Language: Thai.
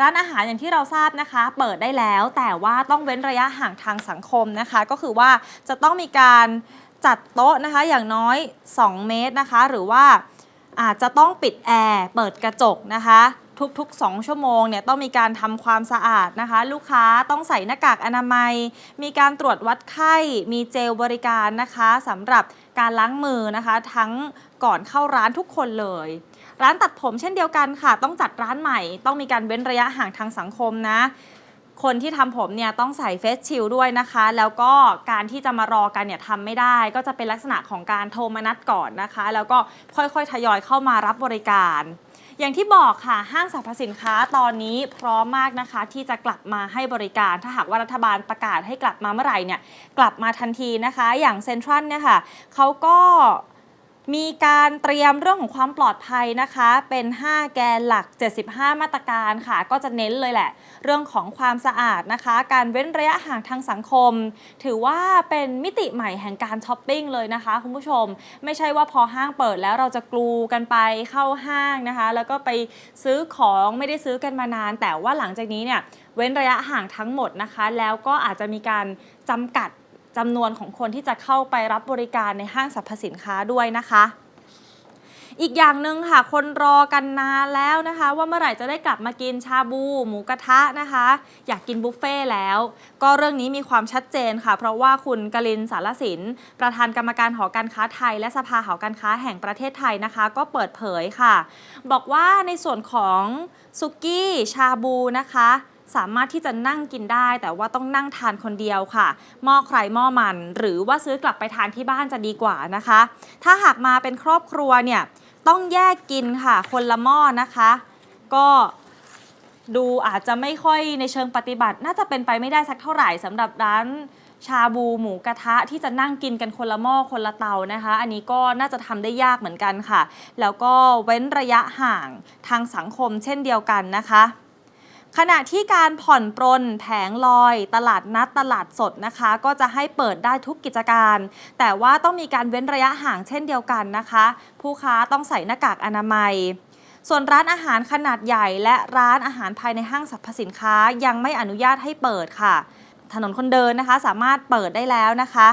ร้านอาหารอย่างที่เราทราบนะคะ เปิดได้แล้วแต่ว่าต้องเว้นระยะห่างทางสังคมนะคะ ก็คือว่าจะต้องมีการจัดโต๊ะนะคะอย่างน้อย 2 เมตรนะคะ หรือว่าอาจจะต้องปิดแอร์เปิดกระจกนะคะทุกๆ 2 ชั่วโมงเนี่ยต้องมีการทำความสะอาดนะคะ ลูกค้าต้องใส่หน้ากากอนามัย มีการตรวจวัดไข้ มีเจลบริการนะคะสำหรับการล้างมือนะคะ ทั้งก่อนเข้าร้านทุกคนเลย ร้านตัดผมเช่นเดียวกันค่ะ ต้องจัดร้านใหม่ ต้องมีการเว้นระยะห่างทางสังคมนะ คนที่ทำผมเนี่ยต้องใส่เฟสชิลด้วยนะคะ แล้วก็การที่จะมารอกันเนี่ยทำไม่ได้ ก็จะเป็นลักษณะของการโทรมานัดก่อนนะคะ แล้วก็ค่อยๆทยอยเข้ามารับบริการอย่างที่บอกค่ะห้างสรรพสินค้าตอนนี้พร้อมมากนะคะ ที่จะกลับมาให้บริการ ถ้าหากว่ารัฐบาลประกาศให้กลับมาเมื่อไหร่เนี่ยกลับมาทันทีนะคะ อย่างเซ็นทรัลเนี่ยค่ะเขาก็ มีการเตรียมเรื่องของความปลอดภัยนะคะ เป็น 5 แกนหลัก 75 มาตรการค่ะ ก็จะเน้นเลยแหละ เรื่องของความสะอาดนะคะ การเว้นระยะห่างทางสังคม ถือว่าเป็นมิติใหม่แห่งการช้อปปิ้งเลยนะคะคุณผู้ชม ไม่ใช่ว่าพอห้างเปิดแล้วเราจะกลูกันไปเข้าห้างนะคะ แล้วก็ไปซื้อของไม่ได้ซื้อกันมานาน แต่ว่าหลังจากนี้เนี่ยเว้นระยะห่างทั้งหมดนะคะ แล้วก็อาจจะมีการจำกัด จำนวนของคนที่จะเข้าไปรับบริการในห้างสรรพสินค้าด้วยนะคะ อีกอย่างหนึ่งค่ะ คนรอกันนานแล้วนะคะ ว่าเมื่อไหร่จะได้กลับมากินชาบู หมูกระทะนะคะ อยากกินบุฟเฟ่แล้ว ก็เรื่องนี้มีความชัดเจนค่ะ เพราะว่าคุณกลินสารสิน ประธานกรรมการหอการค้าไทย และสภาหอการค้าแห่งประเทศไทยนะคะ ก็เปิดเผยค่ะ บอกว่าในส่วนของซุกี้ชาบูนะคะ สามารถที่จะนั่งกินได้ แต่ว่าต้องนั่งทานคนเดียวค่ะหม้อใครหม้อมัน หรือว่าซื้อกลับไปทานที่บ้านจะดีกว่านะคะ ถ้าหากมาเป็นครอบครัวเนี่ยต้องแยกกินค่ะ คนละหม้อนะคะ ก็ดูอาจจะไม่ค่อยในเชิงปฏิบัติ น่าจะเป็นไปไม่ได้สักเท่าไหร่สำหรับร้านชาบูหมูกระทะที่จะนั่งกินกันคนละหม้อคนละเตานะคะ อันนี้ก็น่าจะทำได้ยากเหมือนกันค่ะ แล้วก็เว้นระยะห่างทางสังคมเช่นเดียวกันนะคะ ขณะที่การผ่อนปรนแผงลอย ตลาดนัดตลาดสดนะคะ ก็จะให้เปิดได้ทุกกิจการ แต่ว่าต้องมีการเว้นระยะห่างเช่นเดียวกันนะคะ ผู้ค้าต้องใส่หน้ากากอนามัยส่วนร้านอาหารขนาดใหญ่และร้านอาหารภายในห้างสรรพสินค้ายังไม่อนุญาตให้เปิดค่ะ ถนนคนเดินนะคะสามารถเปิดได้แล้วนะคะ